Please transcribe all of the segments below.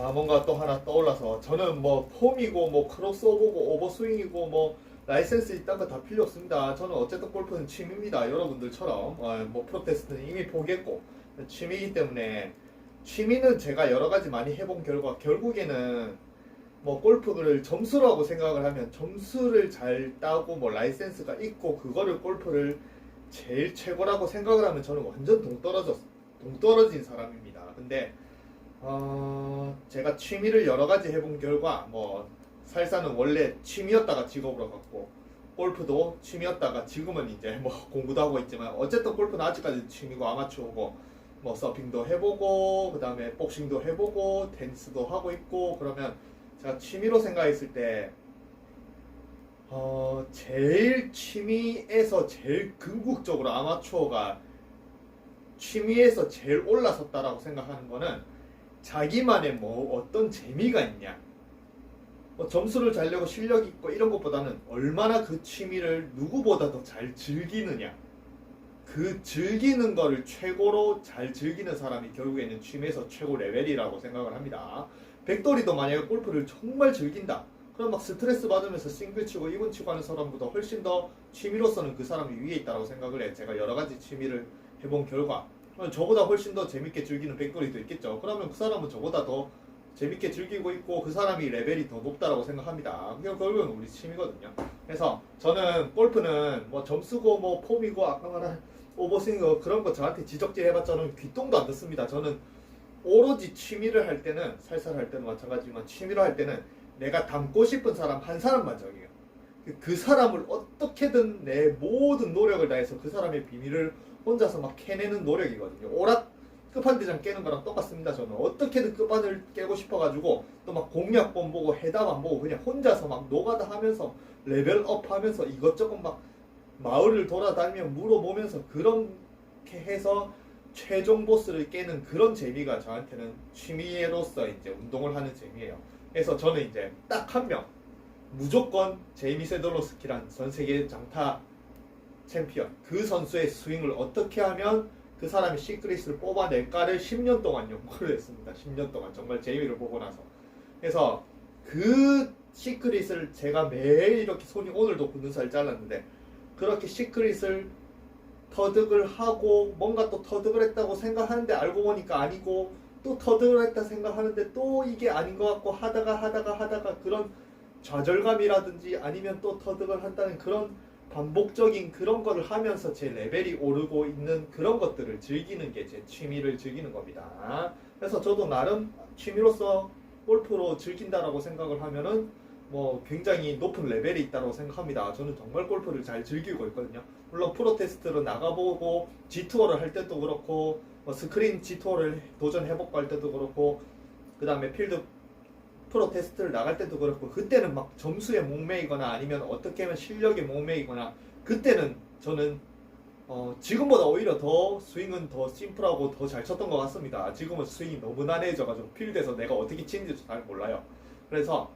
아 뭔가 또 하나 떠올라서 저는 뭐 폼이고 뭐 크로스오버고 오버스윙이고 뭐 라이센스 있다는 거 다 필요 없습니다. 저는 어쨌든 골프는 취미입니다. 여러분들처럼 어, 뭐 프로테스트는 이미 포기했고 취미이기 때문에 취미는 제가 여러 가지 많이 해본 결과 결국에는 뭐 골프를 점수라고 생각을 하면 점수를 잘 따고 뭐 라이센스가 있고 그거를 골프를 제일 최고라고 생각을 하면 저는 완전 동떨어졌 동떨어진 사람입니다. 근데 어, 제가 취미를 여러 가지 해본 결과 뭐 살사는 원래 취미였다가 직업으로 갔고 골프도 취미였다가 지금은 이제 뭐 공부도 하고 있지만 어쨌든 골프는 아직까지 취미고 아마추어고 뭐 서핑도 해보고 그 다음에 복싱도 해보고 댄스도 하고 있고 그러면 제가 취미로 생각했을 때 어, 제일 취미에서 제일 궁극적으로 아마추어가 취미에서 제일 올라섰다라고 생각하는 거는 자기만의 뭐 어떤 재미가 있냐 뭐 점수를 잘 내고 실력 있고 이런 것보다는 얼마나 그 취미를 누구보다 더 잘 즐기느냐 그 즐기는 거를 최고로 잘 즐기는 사람이 결국에는 취미에서 최고 레벨이라고 생각을 합니다. 백돌이도 만약에 골프를 정말 즐긴다. 그럼 막 스트레스 받으면서 싱글 치고 이분 치고 하는 사람보다 훨씬 더 취미로서는 그 사람이 위에 있다고 생각을 해. 제가 여러 가지 취미를 해본 결과 그럼 저보다 훨씬 더 재밌게 즐기는 백돌이도 있겠죠. 그러면 그 사람은 저보다 더 재밌게 즐기고 있고 그 사람이 레벨이 더 높다라고 생각합니다. 그게 결국은 우리 취미거든요. 그래서 저는 골프는 뭐 점수고 뭐 폼이고 아까 말한 오버스윙 그런 거 저한테 지적질 해봤자 는 귀똥도 안 듣습니다. 저는 오로지 취미를 할 때는 살살 할 때는 마찬가지지만 취미로 할 때는 내가 닮고 싶은 사람 한 사람만. 그- 그 사람을 어떻게든 내 모든 노력을 다해서 그 사람의 비밀을 혼자서 막 캐내는 노력이거든요. 오락 끝판대장 깨는 거랑 똑같습니다. 저는 어떻게든 끝판을 깨고 싶어가지고 또 막 공략본 보고 해답 안 보고 그냥 혼자서 막 노가다 하면서 레벨업 하면서 이것저것 막 마을을 돌아다니며 물어보면서 그렇게 해서 최종 보스를 깨는 그런 재미가 저한테는 취미로서 이제 운동을 하는 재미예요. 그래서 저는 이제 딱 한 명 무조건 제이미 세돌로스키란 전 세계 장타 챔피언 그 선수의 스윙을 어떻게 하면 그 사람이 시크릿을 뽑아낼까를 10년 동안 연구를 했습니다. 10년 동안 정말 제이미를 보고 나서 그래서 그 시크릿을 제가 매일 이렇게 손이 오늘도 굳은 살 잘랐는데 그렇게 시크릿을 터득을 하고 뭔가 또 터득을 했다고 생각하는데 알고 보니까 아니고 또 터득을 했다 생각하는데 또 이게 아닌 것 같고 하다가 하다가 하다가 그런 좌절감이라든지 아니면 또 터득을 한다는 그런 반복적인 그런 거를 하면서 제 레벨이 오르고 있는 그런 것들을 즐기는 게 제 취미를 즐기는 겁니다. 그래서 저도 나름 취미로서 골프로 즐긴다라고 생각을 하면은 뭐 굉장히 높은 레벨이 있다고 생각합니다. 저는 정말 골프를 잘 즐기고 있거든요. 물론 프로 테스트로 나가보고 G 투어를 할 때도 그렇고 뭐 스크린 G 투어를 도전해보고 할 때도 그렇고 그 다음에 필드 프로 테스트를 나갈 때도 그렇고 그때는 막 점수에 목매이거나 아니면 어떻게 하면 실력에 목매이거나 그때는 저는 어, 지금보다 오히려 더 스윙은 더 심플하고 더 잘 쳤던 것 같습니다. 지금은 스윙이 너무 난해져가지고 필드에서 내가 어떻게 치는지 잘 몰라요. 그래서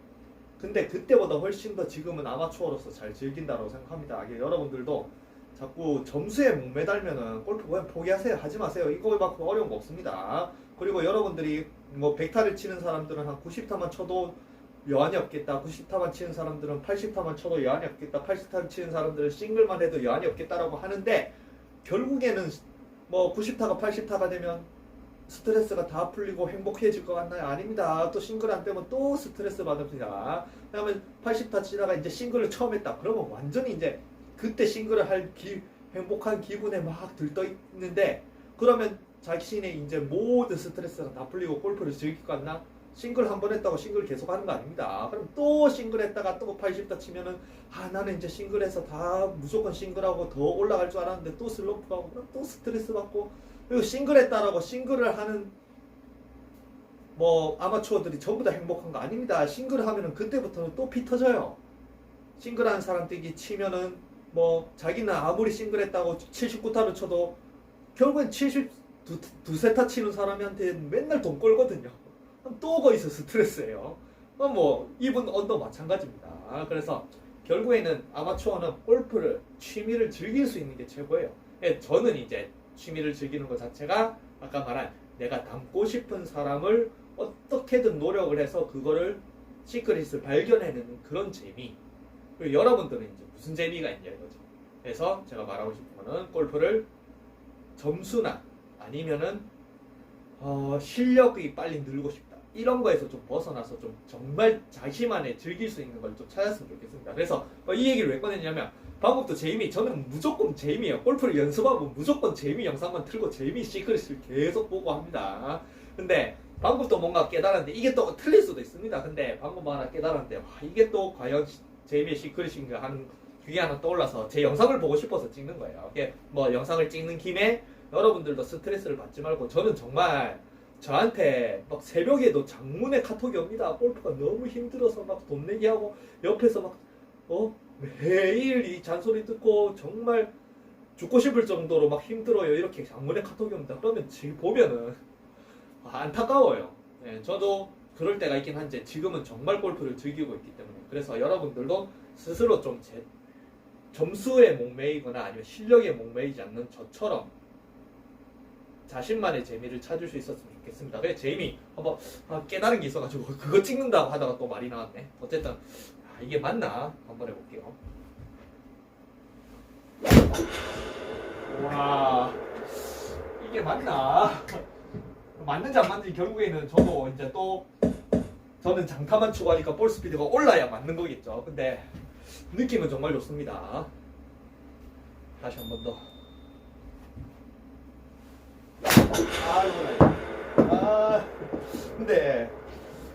근데 그때보다 훨씬 더 지금은 아마추어로서 잘 즐긴다고 생각합니다. 이게 여러분들도 자꾸 점수에 목매달면은 골프 그냥 포기하세요. 하지 마세요. 이거만큼 어려운 거 없습니다. 그리고 여러분들이 뭐 100타를 치는 사람들은 한 90타만 쳐도 여한이 없겠다. 90타만 치는 사람들은 80타만 쳐도 여한이 없겠다. 80타를 치는 사람들은 싱글만 해도 여한이 없겠다라고 하는데 결국에는 뭐 90타가 80타가 되면 스트레스가 다 풀리고 행복해질 것 같나요? 아닙니다. 또 싱글 안 되면 또 스트레스 받습니다. 그러면 80타 치다가 이제 싱글을 처음 했다. 그러면 완전히 이제 그때 싱글을 할 기, 행복한 기분에 막 들떠 있는데 그러면 자신의 이제 모든 스트레스가 다 풀리고 골프를 즐길 것 같나? 싱글 한 번 했다고 싱글 계속 하는 거 아닙니다. 그럼 또 싱글 했다가 또 80타 치면은 아 나는 이제 싱글해서 다 무조건 싱글하고 더 올라갈 줄 알았는데 또 슬럼프 가고 그럼 또 스트레스 받고 그리고 싱글 했다라고 싱글을 하는 뭐 아마추어들이 전부 다 행복한 거 아닙니다. 싱글 하면은 그때부터는 또 피 터져요. 싱글한 사람들이 치면은 뭐 자기는 아무리 싱글했다고 79타를 쳐도 결국엔 70 두, 두세 타 치는 사람한테 맨날 돈 꼴거든요. 또 거기서 스트레스예요. 뭐 이분 언더 마찬가지입니다. 그래서 결국에는 아마추어는 골프를 취미를 즐길 수 있는 게 최고예요. 예, 저는 이제 취미를 즐기는 것 자체가 아까 말한 내가 닮고 싶은 사람을 어떻게든 노력을 해서 그거를 시크릿을 발견해내는 그런 재미. 그리고 여러분들은 이제 무슨 재미가 있냐 이거죠. 그래서 제가 말하고 싶은 거는 골프를 점수나 아니면은 어, 실력이 빨리 늘고 싶다. 이런 거에서 좀 벗어나서 좀 정말 자신만의 즐길 수 있는 걸 좀 찾았으면 좋겠습니다. 그래서 뭐이 얘기를 왜 꺼냈냐면 방법도 재미. 저는 무조건 재미예요. 골프를 연습하고 무조건 재미 영상만 틀고 재미 시크릿을 계속 보고 합니다. 근데 방법도 뭔가 깨달았는데 이게 또 틀릴 수도 있습니다. 근데 방법 하나 깨달았는데 와, 이게 또 과연 시- 재미의 시크릿인가 하는 그게 하나 떠올라서 제 영상을 보고 싶어서 찍는 거예요. 이게 뭐 영상을 찍는 김에 여러분들도 스트레스를 받지 말고 저는 정말 저한테 막 새벽에도 장문의 카톡이 옵니다. 골프가 너무 힘들어서 막 돈 내기 하고 옆에서 막 어? 매일 이 잔소리 듣고 정말 죽고 싶을 정도로 막 힘들어요. 이렇게 장문의 카톡이 옵니다. 그러면 지금 보면은 아, 안타까워요. 네, 저도 그럴 때가 있긴 한데 지금은 정말 골프를 즐기고 있기 때문에 그래서 여러분들도 스스로 좀 제, 점수에 목매이거나 아니면 실력에 목매이지 않는 저처럼 자신만의 재미를 찾을 수 있었으면 좋겠습니다. 그래 재미 한번 아, 깨달은 게 있어가지고 그거 찍는다고 하다가 또 말이 나왔네. 어쨌든 아, 이게 맞나 한번 해볼게요. 와 이게 맞나? 맞는지 안 맞는지 결국에는 저도 이제 또 저는 장타만 치고 하니까 볼 스피드가 올라야 맞는 거겠죠. 근데 느낌은 정말 좋습니다. 다시 한 번 더. 아, 근데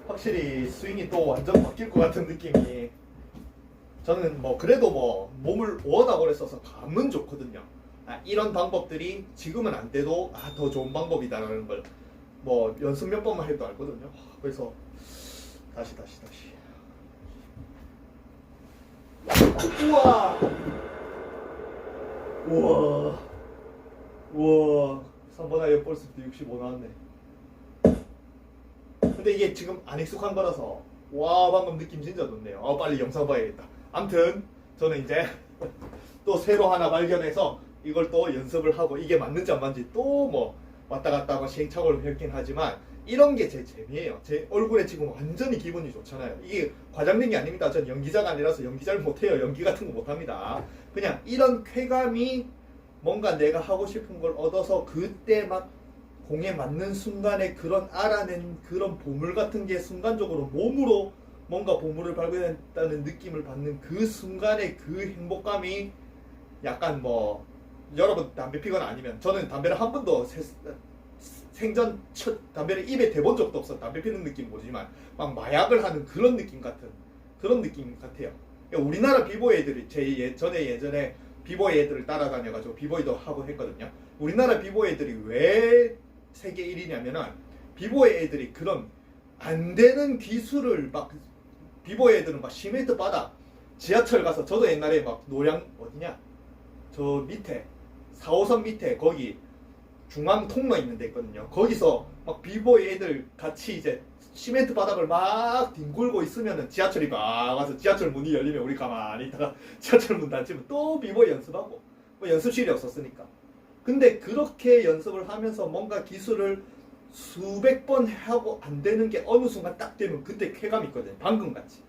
확실히 스윙이 또 완전 바뀔 것 같은 느낌이. 저는 뭐 그래도 뭐 몸을 오래 써서 감은 좋거든요. 아, 이런 방법들이 지금은 안 돼도 아, 더 좋은 방법이다라는 걸 뭐 연습 몇 번만 해도 알거든요. 그래서 다시 다시 다시. 우와. 우와. 우와. 3번 아이언 볼스피드 65 나왔네. 근데 이게 지금 안 익숙한 거라서 와 방금 느낌 진짜 좋네요. 어, 빨리 영상 봐야겠다. 암튼 저는 이제 또 새로 하나 발견해서 이걸 또 연습을 하고 이게 맞는지 안 맞는지 또 뭐 왔다 갔다 하고 시행착오를 겪긴 하지만 이런 게 제 재미예요. 제 얼굴에 지금 완전히 기분이 좋잖아요. 이게 과장된 게 아닙니다. 전 연기자가 아니라서 연기 잘 못해요. 연기 같은 거 못합니다. 그냥 이런 쾌감이 뭔가 내가 하고 싶은 걸 얻어서 그때 막 공에 맞는 순간에 그런 알아낸 그런 보물 같은 게 순간적으로 몸으로 뭔가 보물을 발견했다는 느낌을 받는 그 순간의 그 행복감이 약간 뭐 여러분 담배 피거나 아니면 저는 담배를 한 번도 세- 생전 첫 담배를 입에 대본 적도 없어 담배 피는 느낌 모지만 막 마약을 하는 그런 느낌 같은 그런 느낌 같아요. 그러니까 우리나라 비보이 애들이 제 예전에 예전에 비보이 애들을 따라다녀가지고 비보이도 하고 했거든요. 우리나라 비보이 애들이 왜 세계 1위냐면은 비보이 애들이 그런 안 되는 기술을 막 비보이 애들은 막 시멘트 바닥 지하철 가서 저도 옛날에 막 노량 어디냐 저 밑에 4호선 밑에 거기 중앙 통로 있는 데 있거든요. 거기서 막 비보이 애들 같이 이제 시멘트 바닥을 막 뒹굴고 있으면은 지하철이 막 와서 지하철 문이 열리면 우리 가만히 있다가 지하철 문 닫히면 또 비보이 연습하고 뭐 연습실이 없었으니까. 근데 그렇게 연습을 하면서 뭔가 기술을 수백 번 하고 안 되는 게 어느 순간 딱 되면 그때 쾌감이 있거든요. 방금 같이.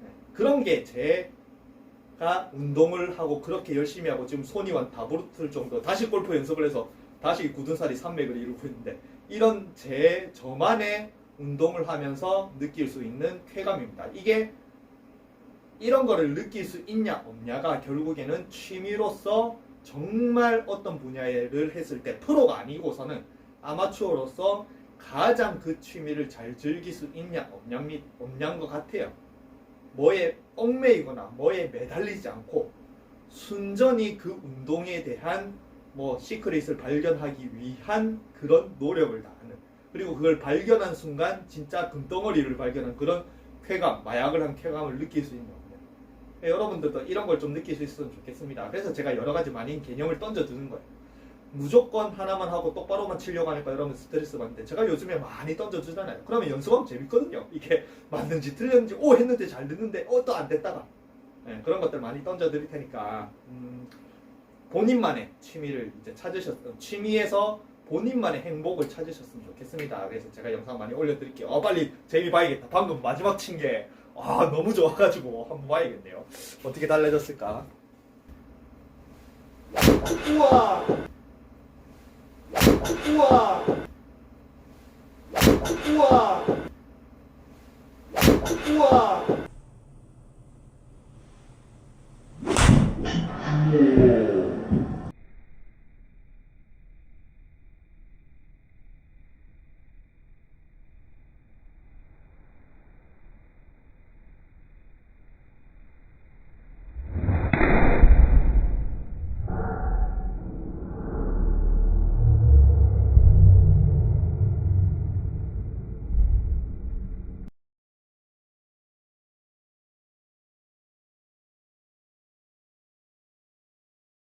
네. 그런 게 제가 운동을 하고 그렇게 열심히 하고 지금 손이 완 다 부르틀 정도 다시 골프 연습을 해서 다시 굳은 살이 산맥을 이루고 있는데 이런 제 저만의 운동을 하면서 느낄 수 있는 쾌감입니다. 이게 이런 거를 느낄 수 있냐 없냐가 결국에는 취미로서 정말 어떤 분야를 했을 때 프로가 아니고서는 아마추어로서 가장 그 취미를 잘 즐길 수 있냐 없냐 없냐인 것 같아요. 뭐에 얽매이거나 뭐에 매달리지 않고 순전히 그 운동에 대한 뭐 시크릿을 발견하기 위한 그런 노력을 다하는 그리고 그걸 발견한 순간 진짜 금덩어리를 발견한 그런 쾌감, 마약을 한 쾌감을 느낄 수 있는 거예요. 여러분들도 이런 걸 좀 느낄 수 있으면 좋겠습니다. 그래서 제가 여러 가지 많은 개념을 던져주는 거예요. 무조건 하나만 하고 똑바로만 치려고 하니까 여러분 스트레스 받는데 제가 요즘에 많이 던져주잖아요. 그러면 연습하면 재밌거든요. 이게 맞는지 틀렸는지 오 했는데 잘 됐는데 어 또 안 됐다가 네, 그런 것들 많이 던져드릴 테니까 음, 본인만의 취미를 이제 찾으셨던 취미에서 본인만의 행복을 찾으셨으면 좋겠습니다. 그래서 제가 영상 많이 올려드릴게요. 어, 빨리 재미 봐야겠다. 방금 마지막 친 게 아, 너무 좋아가지고 한번 봐야겠네요. 어떻게 달라졌을까? 우와! 우와!